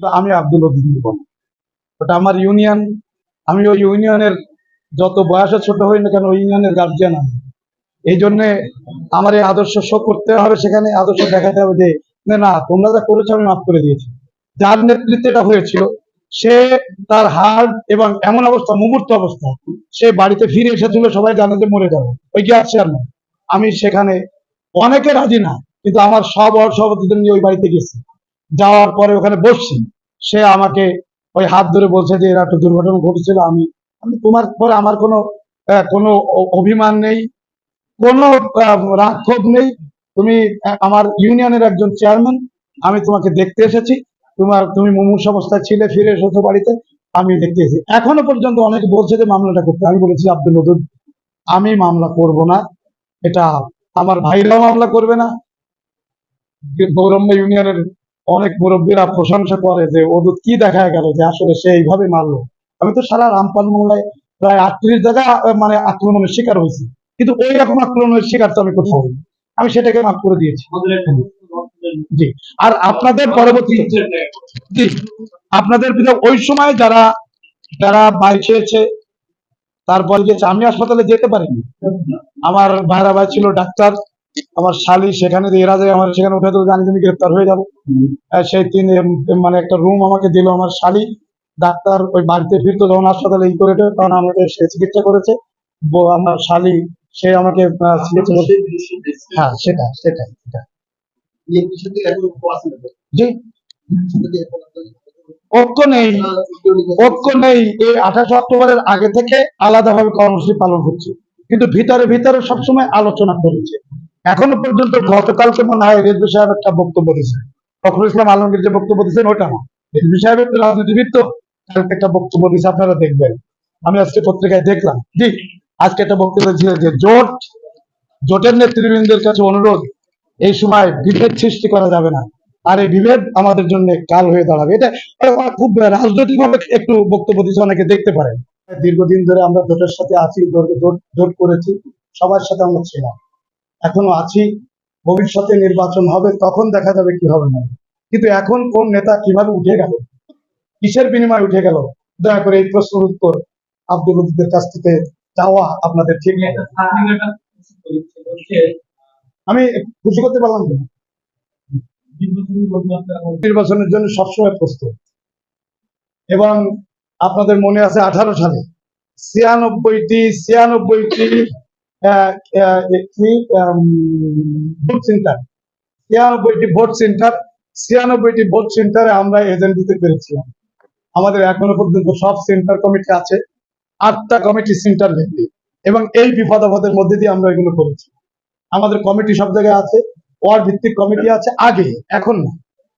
আমি আব্দুল উদ্দিন বল। ওটা আমার ইউনিয়ন আমি ওই ইউনিয়নের যত বয়সে ছোট হই না কেন ওই ইউনিয়নের গার্জিয়ান আমি। এই জন্যে আমার এই আদর্শ শো করতে হবে সেখানে আদর্শ দেখাতে হবে যে না, তোমরা যা করেছ আমি মাফ করে দিয়েছি। যার নেতৃত্বে এটা হয়েছিল সে তার হার্ট এবং এমন অবস্থা মুহূর্ত অবস্থা সে বাড়িতে ফিরে এসেছিল সবাই জানে যে মরে যাবে। ওই গ্যাস চেয়ারম্যান আমি সেখানে অনেকে রাজি না কিন্তু আমার সব সভাপতিদের নিয়ে ওই বাড়িতে গেছি। যাওয়ার পরে ওখানে বসছি। সে আমাকে ওই হাত ধরে বলছে যে এরা একটা দুর্ঘটনা ঘটেছিল আমি আমি তোমার পরে আমার কোনো কোনো অভিমান নেই কোনো আহ, রাগ ক্ষোভ নেই। তুমি আমার ইউনিয়নের একজন চেয়ারম্যান আমি তোমাকে দেখতে এসেছি। তোমার তুমি মুমূর্ষ অবস্থায় ছিলে ফিরে এসেছ বাড়িতে আমি দেখতে এসেছি। এখনও পর্যন্ত অনেকে বলছে যে মামলাটা করতে। আমি বলেছি আব্দুল মদুদ আমি মামলা করব না। এটা আমার ভাইরাও মামলা করবে না। গৌরম্য ইউনিয়নের অনেক মুরব্বীরা প্রশংসা করে যে ওদুত কি দেখা গেল যে আসলে সে এইভাবে মারলো? আমি তো সারা রামপাল মোংলায় প্রায় আটত্রিশ জায়গা মানে আক্রমণের শিকার হয়েছি। কিন্তু ওই রকম আক্রমণের শিকার তো আমি কোথাও। আমি সেটাকে মাফ করে দিয়েছি। জি। আর আপনাদের পরবর্তী জি। আপনাদের ওই সময় যারা যারা বাই খেয়েছে তারপর আমি হাসপাতালে যেতে পারিনি। আমার ভাইরা ভাই ছিল ডাক্তার। আমার শালি সেখানে এরা যায় আমার সেখানে উঠে দিল জানি তুমি গ্রেপ্তার হয়ে যাব। সেই তিন মানে একটা রুম আমাকে দিল আমার শালি। ডাক্তার ওই বাড়িতে ফিরতো যখন হাসপাতালে ই করে তখন আমাকে সে চিকিৎসা করেছে। আমার শালি সে আমাকে হ্যাঁ সেটা সেটাই সেটা জি। ঐক্য নেই ঐক্য নেই। এই আঠাশে অক্টোবরের আগে থেকে আলাদাভাবে কর্মসূচি পালন হচ্ছে। কিন্তু ভিতরে ভিতরে সবসময় আলোচনা করেছে এখনও পর্যন্ত গতকালকে মনে হয় রেজবি সাহেব একটা বক্তব্য দিয়েছেন ফখরুল ইসলাম আলমগীর যে বক্তব্য দিয়েছেন ওটা না। রেজবি সাহেবের রাজনীতিবিদ তো কালকে একটা বক্তব্য দিয়েছে, আপনারা দেখবেন। আমি আজকে পত্রিকায় দেখলাম। জি, আজকে একটা বক্তব্য ছিল যে জোট, জোটের নেতৃবৃন্দের কাছে অনুরোধ, এই সময় বিভেদ সৃষ্টি করা যাবে না। আর এই বিভেদ আমাদের জন্য কাল হয়ে দাঁড়াবে। এটা খুব রাজনৈতিক ভাবে একটু বক্তব্য দিচ্ছে অনেকে দেখতে পারেন। দীর্ঘদিন ধরে আমরা জোটের সাথে আছি জোট করেছি, সবার সাথে আমরা ছিলাম। এখনও আছি, ভবিষ্যতে নির্বাচন হবে, তখন দেখা যাবে কি হবে না। কিন্তু এখন কোন নেতা কীভাবে উঠে গেল? কিসের বিনিময়ে উঠে গেল? দয়া করে এই প্রশ্নের উত্তর আব্দুল লতিফের কাছ থেকে চাওয়া আপনাদের ঠিক আমি খুশি করতে পারলাম না নির্বাচনের জন্য সবসময় প্রস্তুত। এবং আপনাদের মনে আছে আঠারো সালে ছিয়ানব্বইটি ছিয়ানব্বইটি সেন্টার। ছিয়ানব্বইটি ভোট সেন্টার, ছিয়ানব্বইটি ভোট সেন্টারে আমরা এজেন্ট দিতে পেরেছিলাম। আমাদের এখনও পর্যন্ত সব সেন্টার কমিটি আছে, আটটা কমিটি সেন্টার ভিত্তিক এবং এই বিপদ আপদের মধ্যে দিয়ে আমরা এগুলো করেছি। আমাদের কমিটি সব জায়গায় আছে ওয়ার্ড ভিত্তিক কমিটি আছে, আগে, এখন না।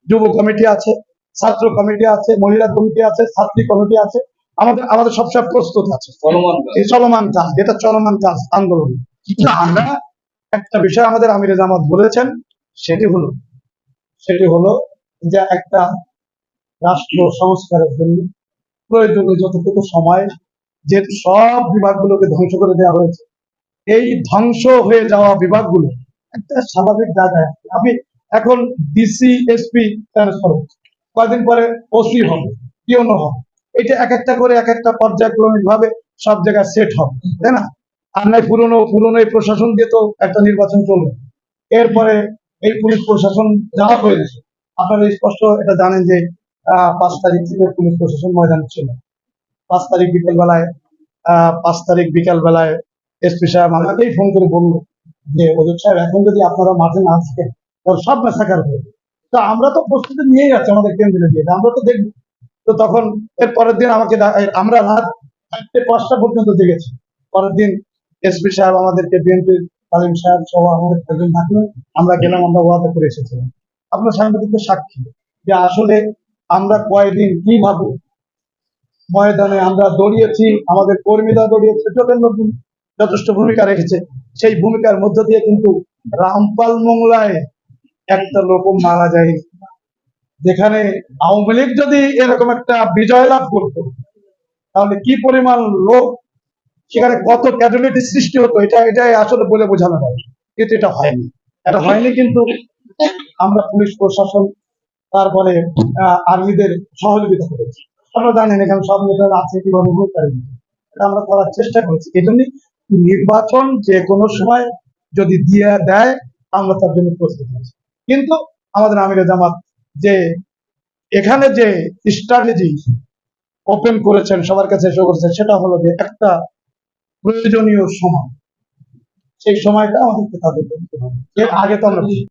যুব কমিটি আছে, ছাত্র কমিটি আছে, মহিলা কমিটি আছে, ছাত্রী কমিটি আছে আমাদের আমাদের সবসময় প্রস্তুত আছে। এই চলমান কাজ এটা চলমান কাজ আন্দোলন। কিন্তু আমরা একটা বিষয় আমাদের আমির জামাত বলেছেন সেটি হলো সেটি হলো যে একটা রাষ্ট্র সংস্কারের জন্য প্রয়োজনীয় যতটুকু সময় যেহেতু সব বিভাগগুলোকে ধ্বংস করে দেওয়া হয়েছে এই ধ্বংস হয়ে যাওয়া বিভাগগুলো একটা স্বাভাবিক জায়গায়। আপনি এখন ডিসি এসপি ট্রান্সফার হচ্ছে। কয়েকদিন পরে ওসি হবে পিওনো হবে। এটা এক একটা করে এক একটা পর্যায়ক্রমিক ভাবে সব জায়গায় সেট হবে তাই না? আর নাই পুরনো পুরনো এই প্রশাসন দিয়ে তো একটা নির্বাচন চলবে। এরপরে এই পুলিশ প্রশাসন যাওয়া হয়েছে আপনারা স্পষ্ট এটা জানেন যে পাঁচ তারিখ থেকে পুলিশ প্রশাসন ময়দানে ছিল। পাঁচ তারিখ বিকেল বেলায় আহ, পাঁচ তারিখ বিকেল বেলায় এসপি সাহেব আমাকেই ফোন করে বলল যে অজয় সাহেব এখন যদি আপনারা মাঠে না তাহলে সব মেসাকার করবে তো আমরা তো প্রস্তুতি নিয়েই যাচ্ছি আমাদের কেন্দ্রে দিয়ে আমরা তো দেখব তো তখন এর পরের দিন আমাকে আমরা রাত চারটে পাঁচটা পর্যন্ত দেখেছি। পরের দিন এসপি সাহেব আমাদেরকে বিএনপির তালিম সাহেব সহ আমাদের একজন ডাকলেন আমরা গেলাম, আমরা ওয়াদা করে এসেছিলাম। আপনার সাংবাদিকদের সাক্ষী যে আসলে আমরা কয়দিন কীভাবে ময়দানে আমরা দৌড়িয়েছি, আমাদের কর্মীরা দৌড়িয়েছে জোটের লোক যথেষ্ট ভূমিকা রেখেছে। সেই ভূমিকার মধ্য দিয়ে কিন্তু রামপাল মোংলায় একটা লোক মারা যায় যেখানে আওয়ামী লীগ যদি এরকম একটা বিজয় লাভ করতো, তাহলে কি পরিমাণ লোক সেখানে কত ক্যাজুয়ালিটি সৃষ্টি হতো, এটা, এটাই আসলে বলে বোঝানো হয়। কিন্তু এটা হয়নি। এটা হয়নি কিন্তু আমরা পুলিশ প্রশাসন, তারপরে আর্মিদের সহযোগিতা করেছি। আপনারা জানেন এখানে সব নেতারা আছে কীভাবে ভোট পারেনি এটা আমরা করার চেষ্টা করেছি। এই জন্যই নির্বাচন যে কোনো সময় যদি দিয়ে দেয়, আমরা তার জন্য প্রস্তুত আছি। কিন্তু আমাদের আমিরে জামাত যে এখানে যে স্ট্র্যাটেজি ওপেন করেছেন, সবার কাছে এসে করেছেন সেটা হলো যে একটা প্রয়োজনীয় সময়। সেই সময়টা আমাদেরকে তাদের এর আগে তো আমরা